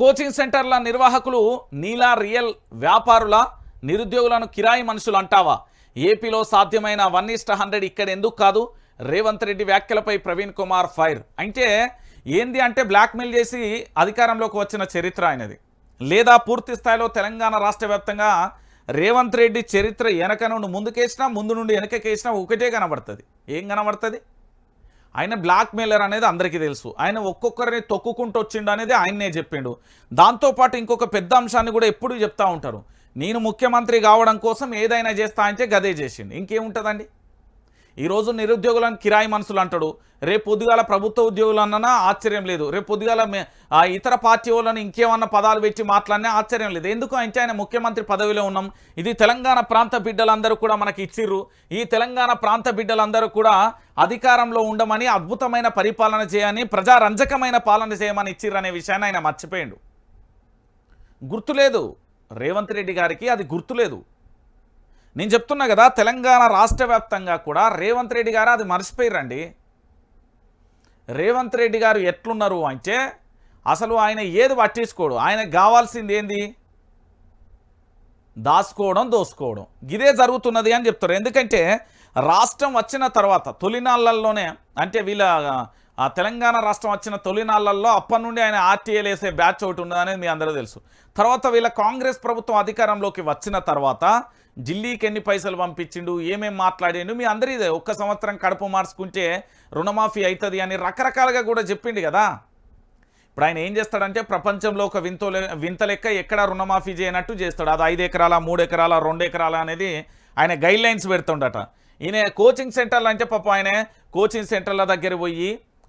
Coaching సెంటర్ల నిర్వాహకులు నీలా real వ్యాపారుల నిరుద్యోగులను కిరాయి మనుషులు అంటావా? ఏపీలో సాధ్యమైన వన్ ఈస్ట్ హండ్రెడ్ ఇక్కడ ఎందుకు కాదు? రేవంత్ రెడ్డి వ్యాఖ్యలపై ప్రవీణ్ కుమార్ ఫైర్. అంటే ఏంది అంటే బ్లాక్మెయిల్ చేసి అధికారంలోకి వచ్చిన చరిత్ర ఆయనది. లేదా పూర్తి స్థాయిలో తెలంగాణ రాష్ట్ర వ్యాప్తంగా రేవంత్ రెడ్డి చరిత్ర వెనక నుండి ముందుకేసినా ముందు నుండి వెనకకేసినా ఒకటే కనబడుతుంది. ఏం కనబడుతుంది? ఆయన బ్లాక్ మెయిలర్ అనేది అందరికీ తెలుసు. ఆయన ఒక్కొక్కరిని తొక్కుకుంటూ వచ్చిండు అనేది ఆయన్నే చెప్పిండు. దాంతోపాటు ఇంకొక పెద్ద అంశాన్ని కూడా ఎప్పుడు చెప్తా ఉంటారు. నేను ముఖ్యమంత్రి కావడం కోసం ఏదైనా చేస్తా అంటే గదే చేసిండు. ఇంకేముంటుందండి? ఈరోజు నిరుద్యోగులను కిరాయి మనుషులు అంటాడు. రేపు పొద్దుగాల ప్రభుత్వ ఉద్యోగులు అన్నా ఆశ్చర్యం లేదు. రేపు పొద్దుగాల ఇతర పార్టీ వాళ్ళని ఇంకేమన్నా పదాలు పెట్టి మాట్లాడినా ఆశ్చర్యం లేదు. ఎందుకు అంటే ఆయన ముఖ్యమంత్రి పదవిలో ఉన్నాం. ఇది తెలంగాణ ప్రాంత బిడ్డలందరూ కూడా మనకి ఇచ్చిర్రు. ఈ తెలంగాణ ప్రాంత బిడ్డలందరూ కూడా అధికారంలో ఉండమని అద్భుతమైన పరిపాలన చేయని ప్రజారంజకమైన పాలన చేయమని ఇచ్చిర్రు అనే విషయాన్ని ఆయన మర్చిపోయిండు. గుర్తులేదు. రేవంత్ రెడ్డి గారికి అది గుర్తులేదు. నేను చెప్తున్నా కదా తెలంగాణ రాష్ట్ర వ్యాప్తంగా కూడా రేవంత్ రెడ్డి గారు అది మర్చిపోయిరండి రేవంత్ రెడ్డి గారు ఎట్లున్నారు అంటే అసలు ఆయన ఏది పట్టించుకోడు. ఆయనకు కావాల్సింది ఏంది? దాచుకోవడం దోసుకోవడం ఇదే జరుగుతున్నది అని చెప్తారు. ఎందుకంటే రాష్ట్రం వచ్చిన తర్వాత తొలినాళ్ళల్లోనే అంటే వీళ్ళ ఆ తెలంగాణ రాష్ట్రం వచ్చిన తొలినాళ్ళలో అప్పటి నుండి ఆయన ఆర్టీఏలు వేసే బ్యాచ్ ఒకటి ఉన్నదనేది మీ అందరూ తెలుసు. తర్వాత వీళ్ళ కాంగ్రెస్ ప్రభుత్వం అధికారంలోకి వచ్చిన తర్వాత ఢిల్లీకి ఎన్ని పైసలు పంపించిండు ఏమేం మాట్లాడిండు మీ అందరూ ఒక్క సంవత్సరం కడుపు మార్చుకుంటే రుణమాఫీ అవుతుంది అని రకరకాలుగా కూడా చెప్పిండు కదా. ఇప్పుడు ఆయన ఏం చేస్తాడంటే ప్రపంచంలో ఒక వింతో వింత లెక్క ఎక్కడ రుణమాఫీ చేయనట్టు చేస్తాడు. అది ఐదు ఎకరాల మూడు ఎకరాల రెండు ఎకరాల అనేది ఆయన గైడ్ లైన్స్ పెడుతుండట. ఈయన కోచింగ్ సెంటర్లు అంటే పాప ఆయన కోచింగ్ సెంటర్ల దగ్గర పోయి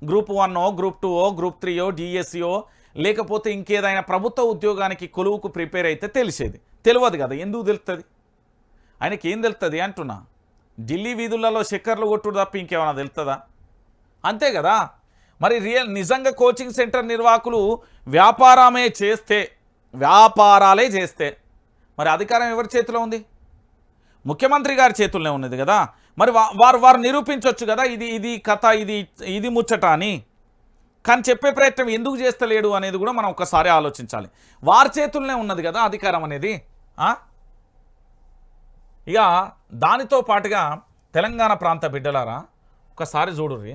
గ్రూప్ వన్ గ్రూప్ టూఓ గ్రూప్ త్రీయో డిఎస్సిఓ లేకపోతే ఇంకేదైనా ప్రభుత్వ ఉద్యోగానికి కొలువుకు ప్రిపేర్ అయితే తెలిసేది. తెలియదు కదా ఎందుకు తెలుస్తుంది ఆయనకి ఏం తెలుస్తుంది అంటున్నా? ఢిల్లీ వీధులలో చక్కర్లు కొట్టుడు తప్ప ఇంకేమైనా తెలుస్తుందా అంతే కదా? మరి రియల్ నిజంగా కోచింగ్ సెంటర్ నిర్వాహకులు వ్యాపారమే చేస్తే వ్యాపారాలే చేస్తే మరి అధికారం ఎవరి చేతిలో ఉంది? ముఖ్యమంత్రి గారి చేతుల్లోనే ఉన్నది కదా? మరి వారు వారు నిరూపించవచ్చు కదా ఇది ఇది కథ ఇది ఇది ముచ్చట అని? కానీ చెప్పే ప్రయత్నం ఎందుకు చేస్తలేడు అనేది కూడా మనం ఒకసారి ఆలోచించాలి. వారి చేతుల్లోనే ఉన్నది కదా అధికారం అనేది ఇక దానితో పాటుగా తెలంగాణ ప్రాంత బిడ్డలారా ఒకసారి చూడుర్రి.